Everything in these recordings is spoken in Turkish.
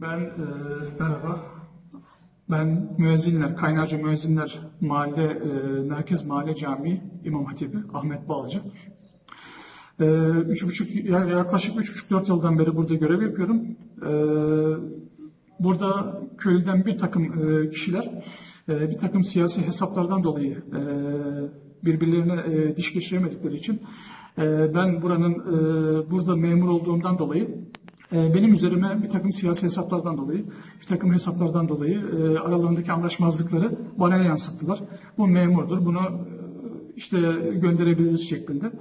Ben e, merhaba. Ben müezzinler, Kaynarca Müezzinler Mahalle e, Merkez Mahalle Camii İmam Hatibi Ahmet Balcı. E, üç buçuk, yaklaşık üç buçuk dört yıldan beri burada görev yapıyorum. E, burada köylüden bir takım e, kişiler e, bir takım siyasi hesaplardan dolayı e, birbirlerine e, diş geçiremedikleri için e, ben buranın e, burada memur olduğumdan dolayı benim üzerime bir takım siyasi hesaplardan dolayı, bir takım hesaplardan dolayı e, aralarındaki anlaşmazlıkları bana yansıttılar. Bu memurdur, bunu e, işte gönderebiliriz şeklinde.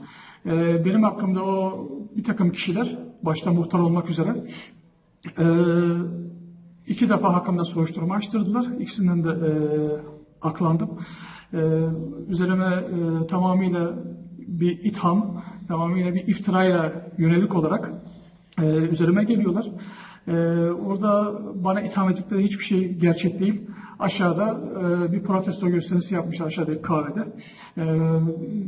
E, benim hakkımda o bir takım kişiler, başta muhtar olmak üzere, iki defa hakkımda soruşturma açtırdılar. İkisinden de aklandım. Üzerime tamamıyla bir itham, tamamıyla bir iftirayla yönelik olarak e, üzerime geliyorlar. E, orada bana itham ettikleri hiçbir şey gerçek değil. Aşağıda e, bir protesto gösterisi yapmışlar aşağıda kahvede. E,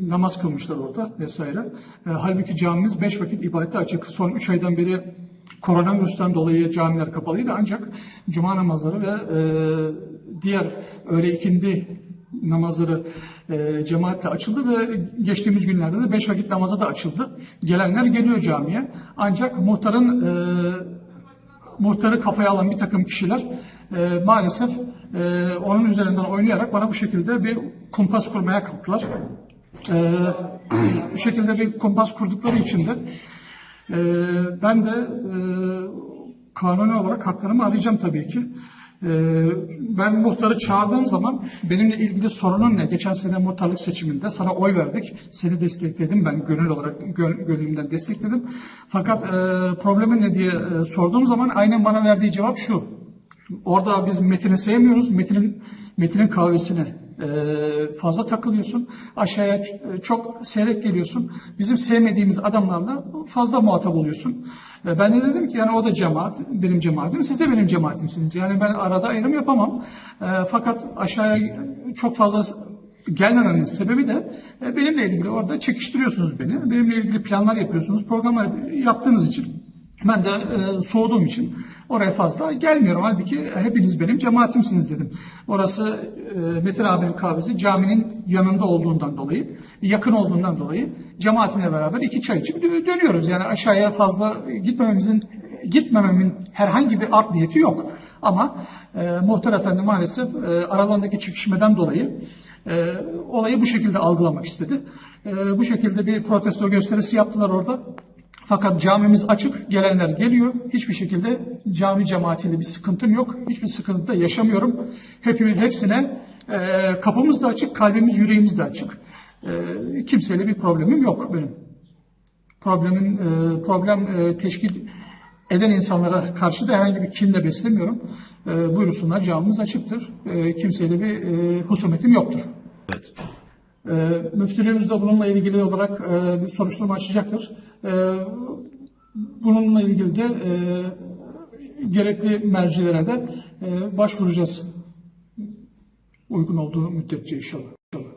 namaz kılmışlar orada vesaire. E, halbuki camimiz beş vakit ibadete açık. Son üç aydan beri koronavirüsten dolayı camiler kapalıydı ancak cuma namazları ve e, diğer öğle ikindi namazları e, cemaatle açıldı ve geçtiğimiz günlerde de beş vakit namazı da açıldı. Gelenler geliyor camiye. Ancak muhtarın e, muhtarı kafaya alan bir takım kişiler e, maalesef e, onun üzerinden oynayarak bana bu şekilde bir kumpas kurmaya kalktılar. E, bu şekilde bir kumpas kurdukları için de e, ben de e, kanuni olarak haklarımı arayacağım tabii ki. Ee, ben muhtarı çağırdığım zaman benimle ilgili sorunun ne? Geçen sene muhtarlık seçiminde sana oy verdik. Seni destekledim. Ben gönül olarak gön- gönlümden destekledim. Fakat e, problemin ne diye e, sorduğum zaman aynen bana verdiği cevap şu. Orada biz Metin'i sevmiyoruz. Metin'in Metin'in kahvesine e, fazla takılıyorsun. Aşağıya e, çok seyrek geliyorsun. Bizim sevmediğimiz adamlarla fazla muhatap oluyorsun. Ben de dedim ki yani o da cemaat, benim cemaatim, siz de benim cemaatimsiniz. Yani ben arada ayrım yapamam. E, fakat aşağıya çok fazla gelmememin sebebi de e, benimle ilgili orada çekiştiriyorsunuz beni. Benimle ilgili planlar yapıyorsunuz, programlar yaptığınız için. Ben de e, soğuduğum için oraya fazla gelmiyorum. Halbuki hepiniz benim cemaatimsiniz dedim. Orası e, Metin abinin kahvesi caminin yanında olduğundan dolayı, yakın olduğundan dolayı cemaatimle beraber iki çay içip dö- dönüyoruz. Yani aşağıya fazla gitmememizin gitmememin herhangi bir art niyeti yok. Ama e, muhtar efendi maalesef e, aralarındaki çekişmeden dolayı e, olayı bu şekilde algılamak istedi. E, bu şekilde bir protesto gösterisi yaptılar orada. Fakat camimiz açık, gelenler geliyor. Hiçbir şekilde cami cemaatiyle bir sıkıntım yok. Hiçbir sıkıntı da yaşamıyorum. Hepimiz hepsine e, kapımız da açık, kalbimiz, yüreğimiz de açık. E, kimseyle bir problemim yok benim. Problemin e, problem e, teşkil eden insanlara karşı da herhangi bir kinle beslemiyorum. E, buyursunlar camımız açıktır. E, kimseyle bir e, husumetim yoktur. Evet. E, müftülüğümüz de bununla ilgili olarak e, bir soruşturma açacaktır. E, bununla ilgili de e, gerekli mercilere de e, başvuracağız. Uygun olduğu müddetçe inşallah. inşallah.